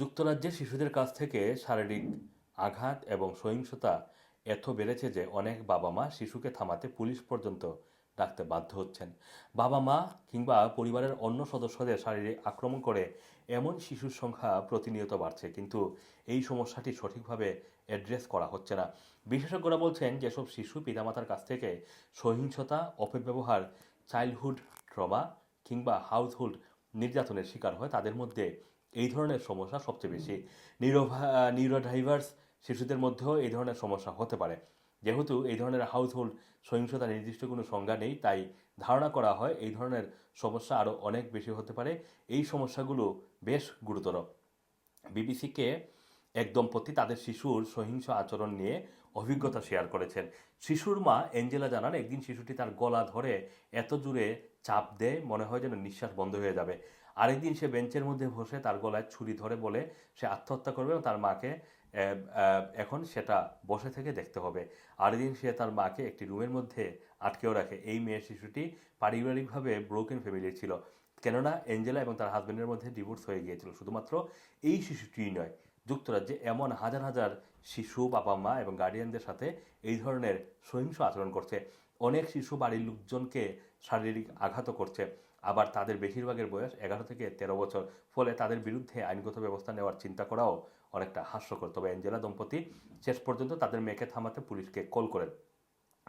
যুক্তরাজ্যে শিশুদের কাছ থেকে শারীরিক আঘাত এবং সহিংসতা এত বেড়েছে যে অনেক বাবা মা শিশুকে থামাতে পুলিশ পর্যন্ত ডাকতে বাধ্য হচ্ছেন। বাবা মা কিংবা পরিবারের অন্য সদস্যদের শারীরিক আক্রমণ করে এমন শিশুর সংখ্যা প্রতিনিয়ত বাড়ছে, কিন্তু এই সমস্যাটি সঠিকভাবে অ্যাড্রেস করা হচ্ছে না। বিশেষজ্ঞরা বলছেন, যেসব শিশু পিতামাতার কাছ থেকে সহিংসতা, অপব্যবহার চাইল্ডহুড ট্রমা কিংবা হাউসহোল্ড নির্যাতনের শিকার হয়, তাদের মধ্যে এই ধরনের সমস্যা সবচেয়ে বেশি। নিউরোভা নিউরোডাইভার্স শিশুদের মধ্যেও এই ধরনের সমস্যা হতে পারে। যেহেতু এই ধরনের হাউসহোল্ড সহিংসতা নির্দিষ্ট কোনো সংজ্ঞা নেই, তাই ধারণা করা হয় এই ধরনের সমস্যা আরও অনেক বেশি হতে পারে। এই সমস্যাগুলো বেশ গুরুতর। বিবিসিকে এক দম্পতি তাদের শিশুর সহিংস আচরণ নিয়ে অভিজ্ঞতা শেয়ার করেছেন। শিশুর মা এঞ্জেলা জানান, একদিন শিশুটি তার গলা ধরে এত জোরে চাপ দেয়, মনে হয় যেন নিঃশ্বাস বন্ধ হয়ে যাবে। আরেকদিন সে বেঞ্চের মধ্যে বসে তার গলায় ছুরি ধরে বলে সে আত্মহত্যা করবে এবং তার মাকে এখন সেটা বসে থেকে দেখতে হবে। আরেকদিন সে তার মাকে একটি রুমের মধ্যে আটকেও রাখে। এই মেয়ের শিশুটি পারিবারিকভাবে ব্রোকেন ফ্যামিলির ছিল। কেননা এঞ্জেলা এবং তার হাজব্যান্ডের মধ্যে ডিভোর্স হয়ে গিয়েছিল। শুধুমাত্র এই শিশুটিই নয় যুক্তরাজ্যে এমন হাজার হাজার শিশু বাবা মা এবং গার্ডিয়ানদের সাথে এই ধরনের সহিংস আচরণ করছে। অনেক শিশু বাড়ির লোকজনকে শারীরিক আঘাত করছে। আবার তাদের বেশিরভাগের বয়স এগারো থেকে তেরো বছর। ফলে তাদের বিরুদ্ধে আইনগত ব্যবস্থা নেওয়ার চিন্তা করাও অনেকটা হাস্যকর। তবে অ্যাঞ্জেলা দম্পতি শেষ পর্যন্ত তাদের মেয়েকে থামাতে পুলিশকে কল করেন।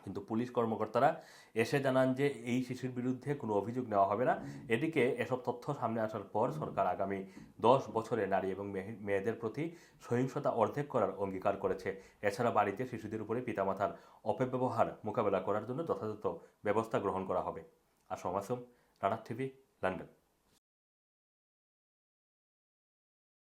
কিন্তু পুলিশ কর্মকর্তারা এসে জানান যে এই শিশুর বিরুদ্ধে কোনো অভিযোগ নেওয়া হবে না। এদিকে এসব তথ্য সামনে আসার পর সরকার আগামী দশ বছরে নারী এবং মেয়ে- মেয়েদের প্রতি সহিংসতা অর্ধেক করার অঙ্গীকার করেছে। এছাড়া বাড়িতে শিশুদের উপরে পিতামাতার অপব্যবহার মোকাবেলা করার জন্য যথাযথ ব্যবস্থা গ্রহণ করা হবে। আসম আসম রানার টিভি, লন্ডন।